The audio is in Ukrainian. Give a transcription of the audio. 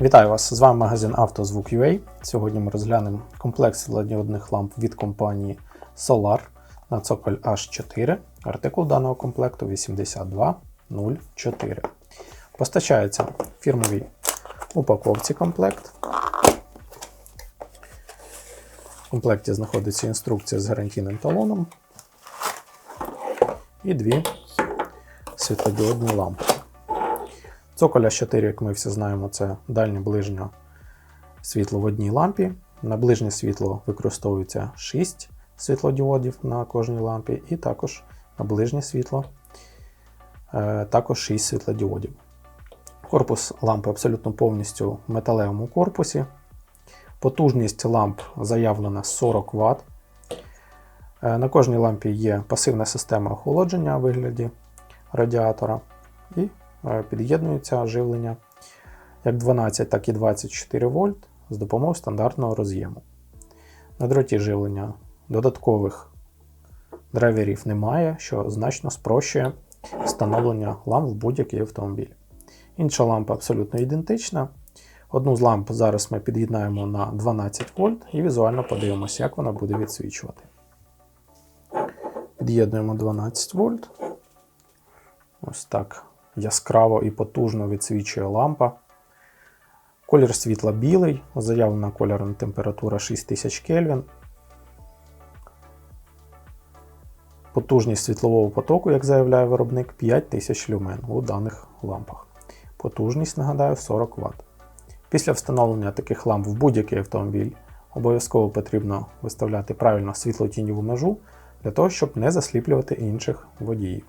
Вітаю вас! З вами магазин «Автозвук.UA». Сьогодні ми розглянемо комплект світлодіодних ламп від компанії Solar на цоколь H4. Артикул даного комплекту 8204. Постачається фірмовій упаковці комплект. В комплекті знаходиться інструкція з гарантійним талоном і дві світлодіодні лампи. Цоколя 4, як ми всі знаємо, це дальнє ближнє світло в одній лампі. На ближнє світло використовується 6 світлодіодів на кожній лампі, і також на ближнє світло е, також 6 світлодіодів. Корпус лампи абсолютно повністю в металевому корпусі. Потужність ламп заявлена 40 Вт. Е, На кожній лампі є пасивна система охолодження у вигляді радіатора. І під'єднується живлення як 12, так і 24 вольт з допомогою стандартного роз'єму. На дроті живлення додаткових драйверів немає, що значно спрощує встановлення ламп в будь-який автомобіль. Інша лампа абсолютно ідентична. Одну з ламп зараз ми під'єднаємо на 12 вольт і візуально подивимося, як вона буде відсвічувати. Під'єднуємо 12 вольт. Ось так яскраво і потужно відсвічує лампа. Колір світла білий, заявлена кольорна температура 6000 Кельвін. Потужність світлового потоку, як заявляє виробник, 5000 люмен у даних лампах. Потужність, нагадаю, 40 Вт. Після встановлення таких ламп в будь-який автомобіль обов'язково потрібно виставляти правильно світло-тіньову межу для того, щоб не засліплювати інших водіїв.